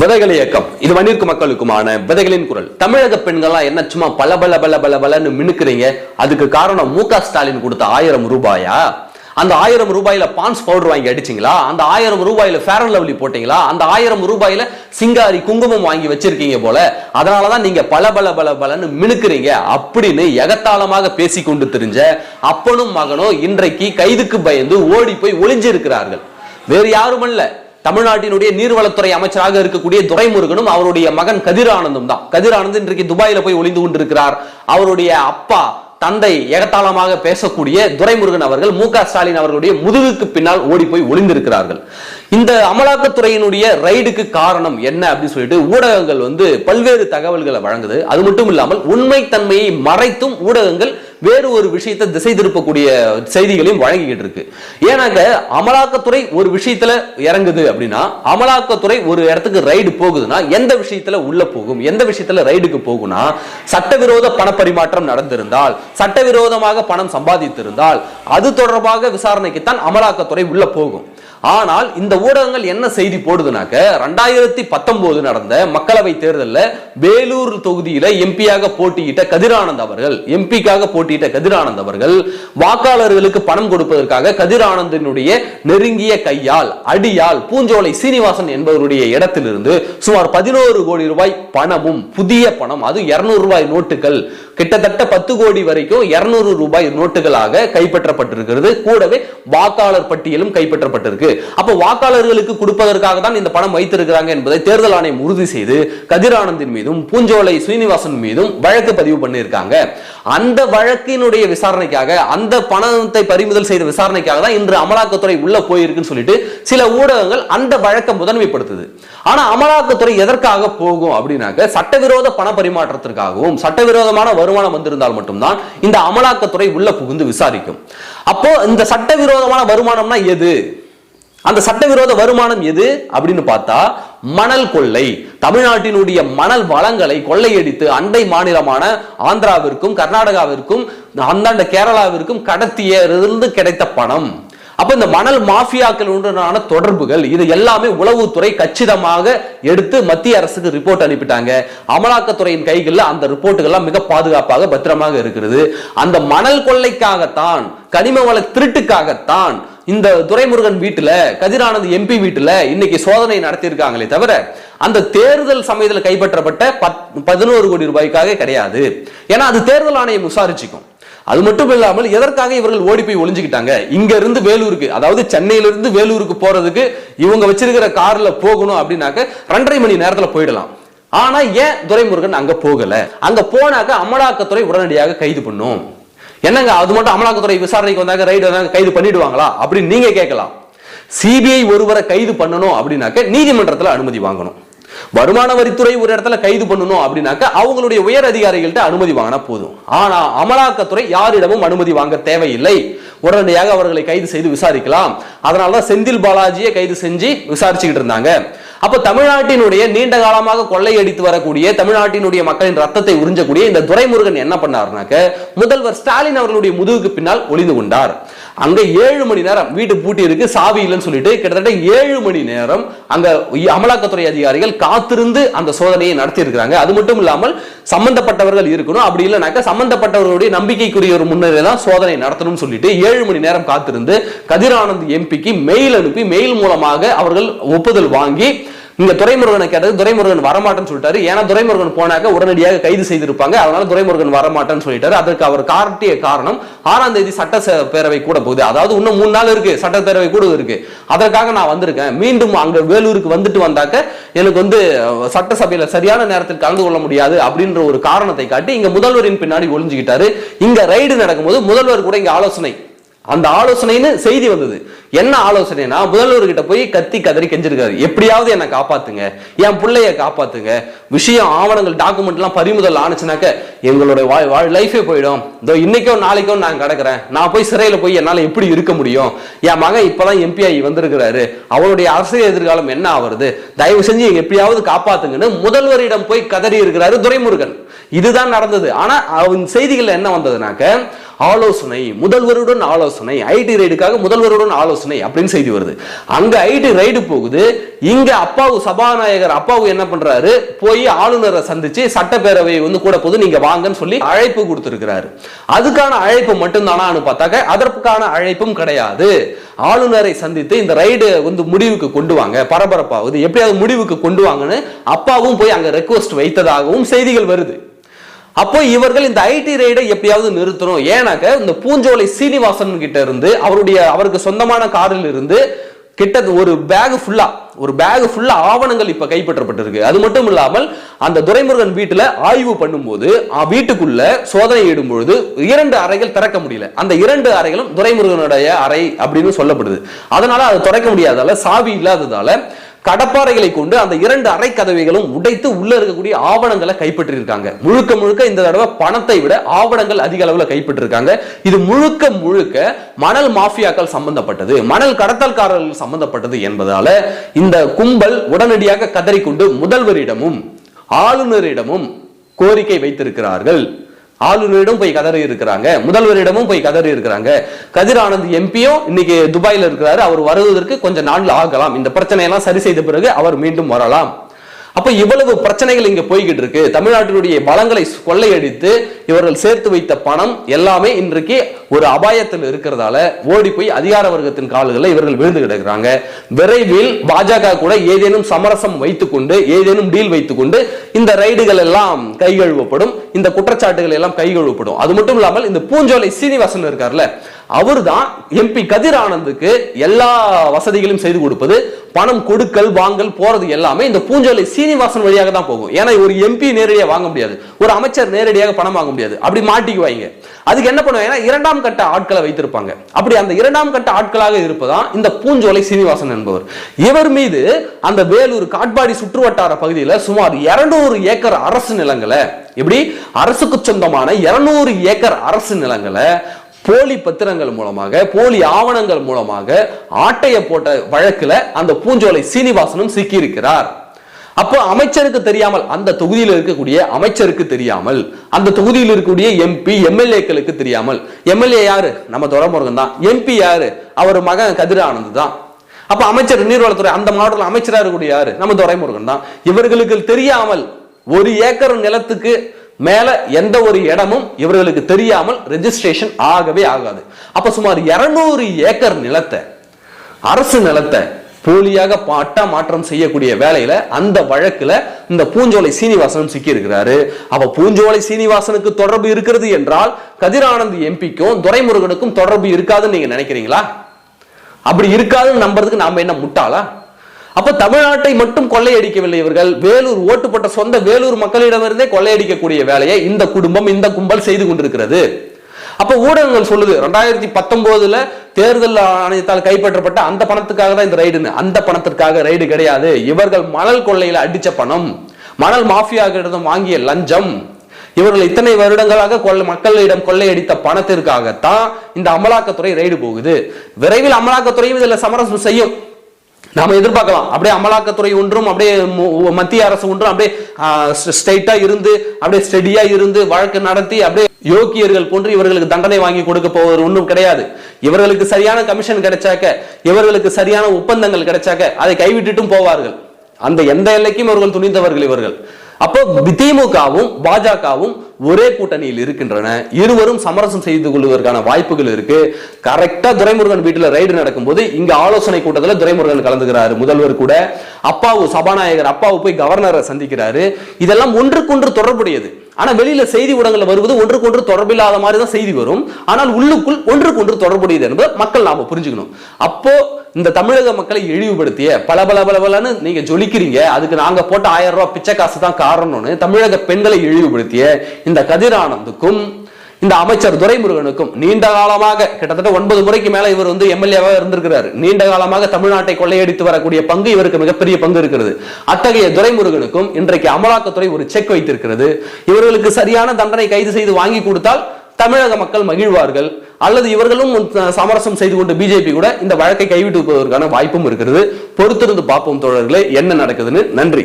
விதைகள் இயக்கம். இது வணிக மக்களுக்குமான விதைகளின் குரல். தமிழக பெண்கள்லாம் என்ன சும்மா பல பல பல பல பலன்னு மினுக்குறீங்க? அதுக்கு காரணம் மு ஸ்டாலின் கொடுத்த ஆயிரம் ரூபாயா? அந்த ஆயிரம் ரூபாயில பான்ஸ் பவுடர் வாங்கி அடிச்சிங்களா? அந்த ஆயிரம் ரூபாயில ஃபேர் அண்ட் லவ்லி போட்டீங்களா? அந்த ஆயிரம் ரூபாயில சிங்காரி குங்குமம் வாங்கி வச்சிருக்கீங்க போல. அதனாலதான் நீங்க பல பல பல பலன்னு மினுக்குறீங்க. அப்படின்னு எகத்தாளமாக பேசி கொண்டு தெரிஞ்ச அப்பனும் மகனும் இன்றைக்கு கைதுக்கு பயந்து ஓடி போய் ஒளிஞ்சிருக்கிறார்கள். வேறு யாரும் அல்ல தமிழ்நாட்டினுடைய நீர்வளத்துறை அமைச்சராக இருக்கக்கூடிய துரைமுருகனும் அவருடைய மகன் கதிரானந்தும் தான். கதிரானந்த் இன்றைக்கு துபாயில போய் ஒளிந்து கொண்டிருக்கிறார். அவருடைய அப்பா தந்தை ஏகத்தாளமாக பேசக்கூடிய துரைமுருகன் அவர்கள் மு ஸ்டாலின் அவர்களுடைய முதுகுக்கு பின்னால் ஓடி போய் ஒளிந்திருக்கிறார்கள். இந்த அமலாக்கத்துறையினுடைய ரைடுக்கு காரணம் என்ன அப்படின்னு சொல்லிட்டு ஊடகங்கள் வந்து பல்வேறு தகவல்களை வழங்குது. அது மட்டும் இல்லாமல் உண்மைத்தன்மையை மறைத்தும் ஊடகங்கள் வேறு ஒரு விஷயத்தை திசை திருப்பக்கூடிய செய்திகளையும் வழங்கிக்கிட்டு இருக்கு. ஏன்னாக்க அமலாக்கத்துறை ஒரு விஷயத்துல இறங்குது அப்படின்னா அமலாக்கத்துறை ஒரு இடத்துக்கு ரைடு போகுதுன்னா எந்த விஷயத்துல உள்ள போகும் எந்த விஷயத்துல ரைடுக்கு போகும்னா சட்டவிரோத பணப்பரிமாற்றம் நடந்திருந்தால் சட்டவிரோதமாக பணம் சம்பாதித்திருந்தால் அது தொடர்பாக விசாரணைக்குத்தான் அமலாக்கத்துறை உள்ள போகும். ஆனால் இந்த ஊடகங்கள் என்ன செய்தி போடுதுனாக்க ரெண்டாயிரத்தி பத்தொன்பது நடந்த மக்களவை தேர்தலில் வேலூர் தொகுதியில எம்பியாக போட்டியிட்ட கதிரானந்த் அவர்கள் எம்பிக்காக போட்டியிட்ட கதிரானந்த் அவர்கள் வாக்காளர்களுக்கு பணம் கொடுப்பதற்காக கதிரானந்தினுடைய நெருங்கிய கையால் அடியால் பூஞ்சோலை சீனிவாசன் என்பவருடைய இடத்திலிருந்து சுமார் பதினோரு கோடி ரூபாய் பணமும் புதிய பணம் அது இருநூறு ரூபாய் நோட்டுகள் கிட்டத்தட்ட பத்து கோடி வரைக்கும் இருநூறு ரூபாய் நோட்டுகளாக கைப்பற்றப்பட்டிருக்கிறது. கூடவே வாக்காளர் பட்டியலும் கைப்பற்றப்பட்டிருக்கு. அப்ப வாக்காளர்களுக்கு கொடுப்பதற்காக தான் இந்த பணம் வைத்திருக்கிறாங்க என்பதை தேர்தல் ஆணையம் உறுதி செய்து கதிரானந்தின் மீதும் பூஞ்சோலை ஸ்ரீனிவாசன் மீதும் வழக்கு பதிவு பண்ணியிருக்காங்க. அந்த வழக்கினுடைய விசாரணைக்காக அந்த பணத்தை பறிமுதல் செய்த விசாரணைக்காக தான் இன்று அமலாக்கத்துறை உள்ள போயிருக்குன்னு சொல்லிட்டு சில ஊடகங்கள் அந்த வழக்கை முதன்மைப்படுத்துது. ஆனா அமலாக்கத்துறை எதற்காக போகும் அப்படின்னாக்க சட்டவிரோத பண பரிமாற்றத்திற்காகவும் சட்டவிரோதமான வருமானம் வந்திருந்தால் மட்டும்தான் இந்த அமலாக்கத்துறை உள்ள புகுந்து விசாரிக்கும். அப்போ இந்த சட்டவிரோதமான வருமானம்னா எது? அந்த சட்டவிரோத வருமானம் எது? அப்படின்னு பார்த்தா மணல் கொள்ளை. தமிழ்நாட்டினுடைய மணல் வளங்களை கொள்ளையடித்து அண்டை மாநிலமான ஆந்திராவிற்கும் கர்நாடகாவிற்கும் அந்தாண்ட கேரளாவிற்கும் கடத்தியிருந்து கிடைத்த பணம். அப்ப இந்த மணல் மாஃபியாக்களுடனான தொடர்புகள் இது எல்லாமே உளவுத்துறை கச்சிதமாக எடுத்து மத்திய அரசுக்கு ரிப்போர்ட் அனுப்பிட்டாங்க. அமலாக்கத்துறையின் கைகளில் அந்த ரிப்போர்ட்டுகள்லாம் மிக பாதுகாப்பாக பத்திரமாக இருக்கிறது. அந்த மணல் கொள்ளைக்காகத்தான் கனிம வள திருட்டுக்காகத்தான் இந்த துரைமுருகன் வீட்டுல கதிரானந்த் எம்பி வீட்டுல இன்னைக்கு சோதனை நடத்தியிருக்காங்களே தவிர அந்த தேர்தல் சமயத்தில் கைப்பற்றப்பட்ட பதினோரு கோடி ரூபாய்க்காக கிடையாது. ஏன்னா அது தேர்தல் ஆணையம் விசாரிச்சுக்கும். அது மட்டும் இல்லாமல் எதற்காக இவர்கள் ஓடி போய் ஒளிஞ்சுக்கிட்டாங்க? இங்க இருந்து வேலூருக்கு அதாவது சென்னையிலிருந்து வேலூருக்கு போறதுக்கு இவங்க வச்சிருக்கிற கார்ல போகணும் அப்படின்னாக்க ரெண்டரை மணி நேரத்துல போயிடலாம். ஆனா ஏன் துரைமுருகன் அங்க போகல? அங்க போனாக்க அமலாக்கத்துறை உடனடியாக கைது பண்ணும். என்னங்க அது மட்டும் அமலாக்கத்துறை விசாரணைக்கு வந்தாங்க ரைடு வந்தாங்க கைது பண்ணிடுவாங்களா? அப்படின்னு நீங்க கேட்கலாம். சிபிஐ ஒருவரை கைது பண்ணணும் அப்படின்னாக்க நீதிமன்றத்தில் அனுமதி வாங்கணும். வருமான வரித்துறை ஒரு இடத்துல கைது பண்ணணும் அப்படின்னாக்க அவங்களுடைய உயர் அதிகாரிகள்ட்ட அனுமதி வாங்கினா போதும். ஆனா அமலாக்கத்துறை யாரிடமும் அனுமதி வாங்க தேவையில்லை. உடனடியாக அவர்களை கைது செய்து விசாரிக்கலாம். அதனாலதான் செந்தில் பாலாஜியை கைது செஞ்சு விசாரிச்சுக்கிட்டு இருந்தாங்க. அப்ப தமிழ்நாட்டினுடைய நீண்ட காலமாக கொள்ளையடித்து வரக்கூடிய தமிழ்நாட்டினுடைய மக்களின் ரத்தத்தை உறிஞ்சக்கூடிய இந்த துரைமுருகன் என்ன பண்ணாருனாக்க முதல்வர் ஸ்டாலின் அவர்களுடைய முதுகுக்கு பின்னால் ஒளிந்து கொண்டார். அங்கே ஏழு மணி நேரம் வீட்டு பூட்டி இருக்கு சாவி இல்லைன்னு சொல்லிட்டு கிட்டத்தட்ட ஏழு மணி நேரம் அங்க அமலாக்கத்துறை அதிகாரிகள் காத்திருந்து அந்த சோதனையை நடத்தி இருக்கிறாங்க அது மட்டும் இல்லாமல் சம்பந்தப்பட்டவர்கள் இருக்கணும். அப்படி இல்லைனாக்க சம்பந்தப்பட்டவர்களுடைய நம்பிக்கைக்குரிய ஒரு முன்னரே தான் சோதனை நடத்தணும்னு சொல்லிட்டு ஏழு மணி நேரம் காத்திருந்து கதிரானந்த் எம்பிக்கு மெயில் அனுப்பி மெயில் மூலமாக அவர்கள் ஒப்புதல் வாங்கி இங்க துரைமுருகனை கேட்டது துரைமுருகன் வரமாட்டேன்னு சொல்லிட்டாரு. ஏன்னா துரைமுருகன் போனாக்க உடனடியாக கைது செய்திருப்பாங்க. அதனால துரைமுருகன் வரமாட்டேன்னு சொல்லிட்டாரு. அதற்கு அவர் காட்டிய காரணம் ஆறாம் தேதி சட்டப்பேரவை பேரவை கூட போகுது. அதாவது இன்னும் மூணு நாள் இருக்கு சட்டப்பேரவை கூட இருக்கு. அதற்காக நான் வந்திருக்கேன். மீண்டும் அங்க வேலூருக்கு வந்துட்டு வந்தாக்க எனக்கு வந்து சட்டசபையில சரியான நேரத்தில் கலந்து கொள்ள முடியாது அப்படின்ற ஒரு காரணத்தை காட்டி இங்க முதல்வரின் பின்னாடி ஒளிஞ்சுக்கிட்டாரு. இங்க ரைடு நடக்கும்போது முதல்வர் கூட இங்க ஆலோசனை. அந்த ஆலோசனைன்னு செய்தி வந்தது. என்ன ஆலோசனைனா முதல்வர்கிட்ட போய் கத்தி கதறி கெஞ்சிருக்காரு. எப்படியாவது என்னை காப்பாத்துங்க. என் பிள்ளைய காப்பாத்துங்க. விஷயம் ஆவணங்கள் டாக்குமெண்ட் எல்லாம் பறிமுதல் ஆனிச்சுனாக்க எங்களுடைய வாழ் லைஃபே போயிடும். இதோ இன்னைக்கோ நாளைக்கோ நான் கிடக்குறேன். நான் போய் சிறையில போய் என்னால எப்படி இருக்க முடியும்? என் மகன் இப்பதான் எம்பி ஆகி வந்திருக்கிறாரு. அவருடைய அரசியல் எதிர்காலம் என்ன ஆவறது? தயவு செஞ்சு எப்படியாவது காப்பாத்துங்கன்னு முதல்வரிடம் போய் கதறி இருக்கிறாரு துரைமுருகன். இதுதான் நடந்தது. ஆனா அவன் செய்திகள் என்ன வந்ததுனாக்க ஆலோசனை முதல்வருடன் ஆலோசனை ஐடி ரைடுக்காக முதல்வருடன் ஆலோசனை. அப்படின்னு செய்தி வருது. அங்க ஐடி ரைடு போகுது. இங்க அப்பாவு சபாநாயகர் அப்பாவு என்ன பண்றாரு? போய் ஆளுநரை சந்திச்சு சட்டப்பேரவை வந்து கூட போது நீங்க வாங்கன்னு சொல்லி அழைப்பு கொடுத்திருக்கிறாரு. அதுக்கான அழைப்பு மட்டும்தானான்னு பார்த்தாக்க அதற்கான அழைப்பும் கிடையாது. ஆளுநரை சந்தித்து இந்த ரைடு வந்து முடிவுக்கு கொண்டு வாங்க பரபரப்பாகுது எப்படியாவது முடிவுக்கு கொண்டு வாங்கன்னு அப்பாவும் போய் அங்க ரெக்வஸ்ட் வைத்ததாகவும் செய்திகள் வருது. அப்போ இவர்கள் இந்த ஐடி ரைடை எப்படியாவது நிறுத்தணும். ஏன்னாக்க இந்த பூஞ்சோலை சீனிவாசன் கிட்ட இருந்து அவருடைய அவருக்கு சொந்தமான காரில் இருந்து கிட்ட ஒரு பேக் ஃபுல்லா ஒரு பேக் ஃபுல்லா ஆவணங்கள் இப்ப கைப்பற்றப்பட்டிருக்கு. அது மட்டும் இல்லாமல் அந்த துரைமுருகன் வீட்டுல ஆய்வு பண்ணும்போது வீட்டுக்குள்ள சோதனை இடும்பொழுது இரண்டு அறைகள் திறக்க முடியல. அந்த இரண்டு அறைகளும் துரைமுருகனுடைய அறை அப்படின்னு சொல்லப்படுது. அதனால அதை திறக்க முடியாதால சாவி இல்லாததால கடப்பாறைகளை கொண்டு அந்த இரண்டு அறை கதவைகளும் உடைத்து உள்ள இருக்கக்கூடிய ஆவணங்களை கைப்பற்றிருக்காங்க முழுக்க முழுக்க இந்த தடவை பணத்தை விட ஆவணங்கள் அதிக அளவில் கைப்பற்றிருக்காங்க. இது முழுக்க முழுக்க மணல் மாஃபியாக்கள் சம்பந்தப்பட்டது மணல் கடத்தல்காரர்கள் சம்பந்தப்பட்டது என்பதால இந்த கும்பல் உடனடியாக கதறிக்கொண்டு முதல்வரிடமும் ஆளுநரிடமும் கோரிக்கை வைத்திருக்கிறார்கள். ஆளுநரிடம் போய் கதறி இருக்கிறாங்க முதல்வரிடமும் போய் கதறி இருக்கிறாங்க. கதிர் ஆனந்த் எம்பியும் இன்னைக்கு துபாயில இருக்கிறாரு. அவர் வருவதற்கு கொஞ்சம் நாள் ஆகலாம். இந்த பிரச்சனையெல்லாம் சரி செய்த பிறகு அவர் மீண்டும் வரலாம். அப்ப இவ்வளவு பிரச்சனைகள் இங்க போய்கிட்டு இருக்கு. தமிழ்நாட்டினுடைய பலங்களை கொள்ளையடித்து இவர்கள் சேர்த்து வைத்த பணம் எல்லாமே இன்றைக்கு ஒரு அபாயத்தில் இருக்கிறதால ஓடி போய் அதிகார வர்க்கத்தின் கால்களில் இவர்கள் விழுந்து கிடக்குறாங்க. விரைவில் பாஜக கூட ஏதேனும் சமரசம் வைத்துக்கொண்டு ஏதேனும் டீல் வைத்துக்கொண்டு இந்த ரைடுகள் எல்லாம் கைகழுவப்படும் இந்த குற்றச்சாட்டுகள் எல்லாம் கைகழுவப்படும். அது மட்டும் இல்லாமல் இந்த பூஞ்சோலை சீனிவாசன் இருக்கார்ல அவர்தான் எம்பி கதிர் ஆனந்துக்கு எல்லா வசதிகளையும் செய்து கொடுப்பது பணம் கொடுக்கல் வாங்கல் போறது எல்லாமே இந்த பூஞ்சோலை சீனிவாசன் வழியாக தான் போகும். ஏன்னா ஒரு எம்பி நேரடியாக வாங்க முடியாது. ஒரு அமைச்சர் நேரடியாக பணம் வாங்க முடியாது. முடியாது. அப்படி மாட்டிக்குவாங்க அதுக்கு என்ன பண்ணுவாங்க இரண்டாம் கட்ட ஆட்களை வைத்திருப்பாங்க. அப்படி அந்த இரண்டாம் கட்ட ஆட்களாக இருப்பதான் இந்த பூஞ்சோலை சீனிவாசன் என்பவர். இவர் மீது அந்த வேலூர் காட்பாடி சுற்றுவட்டார பகுதியில் சுமார் 200 ஏக்கர் அரசு நிலங்களை இப்படி அரசுக்கு சொந்தமான 200 ஏக்கர் அரசு நிலங்களை போலி பத்திரங்கள் மூலமாக போலி ஆவணங்கள் மூலமாக ஆட்டைய போட்ட வழக்கில் அந்த பூஞ்சோலை சீனிவாசனும் சிக்கியிருக்கிறார். அப்போ அமைச்சருக்கு தெரியாமல் அந்த தொகுதியில் இருக்கக்கூடிய அமைச்சருக்கு தெரியாமல் அந்த தொகுதியில் இருக்கக்கூடிய எம்பி எம்எல்ஏக்களுக்கு தெரியாமல் எம்எல்ஏ யாரு? நம்ம துரமுருகன் தான். எம்பி யாரு? அவர் மகன் கதிரானந்த் தான். அப்ப அமைச்சர் நீர்வளத்துறை அந்த மாவட்டத்தில் அமைச்சராக இருக்கக்கூடிய யாரு? நம்ம துரைமுருகன் தான். இவர்களுக்கு தெரியாமல் ஒரு ஏக்கர் நிலத்துக்கு மேல எந்த ஒரு இடமும் இவர்களுக்கு தெரியாமல் ரெஜிஸ்ட்ரேஷன் ஆகவே ஆகாது. அப்ப சுமார் 200 ஏக்கர் நிலத்தை அரசு நிலத்தை போலியாக பாட்டா மாற்றம் செய்யக்கூடிய வேலையில அந்த வழக்குல இந்த பூஞ்சோலை சீனிவாசனும் சிக்கி இருக்கிறாரு அப்ப பூஞ்சோலை சீனிவாசனுக்கு தொடர்பு இருக்கிறது என்றால் கதிரானந்த் எம்பிக்கும் துரைமுருகனுக்கும் தொடர்பு இருக்காதுன்னு நீங்க நினைக்கிறீங்களா? அப்படி இருக்காதுன்னு நம்புறதுக்கு நாம என்ன முட்டாளா? அப்ப தமிழ்நாட்டை மட்டும் கொள்ளையடிக்கவில்லை இவர்கள். வேலூர் ஓட்டுப்பட்ட சொந்த வேலூர் மக்களிடமிருந்தே கொள்ளையடிக்கக்கூடிய வேலையை இந்த குடும்பம் இந்த கும்பல் செய்து கொண்டிருக்கிறது. அப்ப ஊடகங்கள் சொல்லுது ரெண்டாயிரத்தி பத்தொன்பதுல தேர்தல் ஆணையத்தால் கைப்பற்றப்பட்ட அந்த பணத்துக்காக தான் இந்த ரைடுன்னு அந்த பணத்திற்காக ரைடு கிடையாது. இவர்கள் மணல் கொள்ளையில அடிச்ச பணம். மணல் மாஃபியாவிடம் வாங்கிய லஞ்சம். இவர்கள் இத்தனை வருடங்களாக கொள்ள மக்களிடம் கொள்ளையடித்த பணத்திற்காகத்தான் இந்த அமலாக்கத்துறை ரைடு போகுது. விரைவில் அமலாக்கத்துறையும் இதுல சமரசம் செய்யும். நாம எதிர்பார்க்கலாம். அப்படியே அமலாக்கத்துறை ஒன்றும் அப்படியே மத்திய அரசு ஒன்றும் அப்படியே ஸ்ட்ரைட்டா இருந்து அப்படியே ஸ்டெடியா இருந்து வழக்கு நடத்தி அப்படியே யோக்கியர்கள் போன்று இவர்களுக்கு தண்டனை வாங்கி கொடுக்க போவது ஒன்றும் கிடையாது. இவர்களுக்கு சரியான கமிஷன் கிடைச்சாக்க இவர்களுக்கு சரியான ஒப்பந்தங்கள் கிடைச்சாக்க அதை கைவிட்டுட்டும் போவார்கள். அந்த எந்த எல்லைக்கும் இவர்கள் துணிந்தவர்கள் இவர்கள். அப்போ திமுகவும் பாஜகவும் ஒரே கூட்டணியில் இருக்கின்றன. இருவரும் சமரசம் செய்து கொள்வதற்கான வாய்ப்புகள் இருக்கு. கரெக்டா துரைமுருகன் வீட்டில் ரைடு நடக்கும்போது இங்க ஆலோசனை கூட்டத்தில் துரைமுருகன் கலந்துகிறாரு முதல்வர் கூட. அப்பாவு சபாநாயகர் அப்பாவு போய் கவர்னரை சந்திக்கிறாரு. இதெல்லாம் ஒன்றுக்கொன்று தொடர்புடையது. ஆனால் வெளியில் செய்தி ஊடகங்கள் வருவது ஒன்றுக்கொன்று தொடர்பில்லாத மாதிரி தான் செய்தி வரும். ஆனால் உள்ளுக்குள் ஒன்றுக்கொன்று தொடர்புடையது என்பதை மக்கள் நாம் புரிஞ்சுக்கணும். அப்போ இந்த தமிழக மக்களை இழிவுபடுத்திய பல பல பல பலன்னு நீங்க ஜொலிக்கிறீங்க. அதுக்கு நாங்க போட்ட ஆயிரம் ரூபாய் பிச்சை காசு தான் காரணம்னு தமிழக பெண்களை இழிவுபடுத்திய இந்த கதிரானந்துக்கும் இந்த அமைச்சர் துரைமுருகனுக்கும் நீண்ட காலமாக கிட்டத்தட்ட ஒன்பது முறைக்கு மேல இவர் வந்து எம்எல்ஏவாக இருந்திருக்கிறார். நீண்ட காலமாக தமிழ்நாட்டை கொள்ளையடித்து வரக்கூடிய பங்கு இவருக்கு மிகப்பெரிய பங்கு இருக்கிறது. அத்தகைய துரைமுருகனுக்கும் இன்றைக்கு அமலாக்கத்துறை ஒரு செக் வைத்திருக்கிறது. இவர்களுக்கு சரியான தண்டனை கைது செய்து வாங்கி கொடுத்தால் தமிழக மக்கள் மகிழ்வார்கள். அல்லது இவர்களும் சமரசம் செய்து கொண்டு பிஜேபி கூட இந்த வழக்கை கைவிட்டு போவதற்கான வாய்ப்பும் இருக்கிறது. பொறுத்திருந்து பார்ப்போம் தோழர்களே என்ன நடக்குதுன்னு. நன்றி.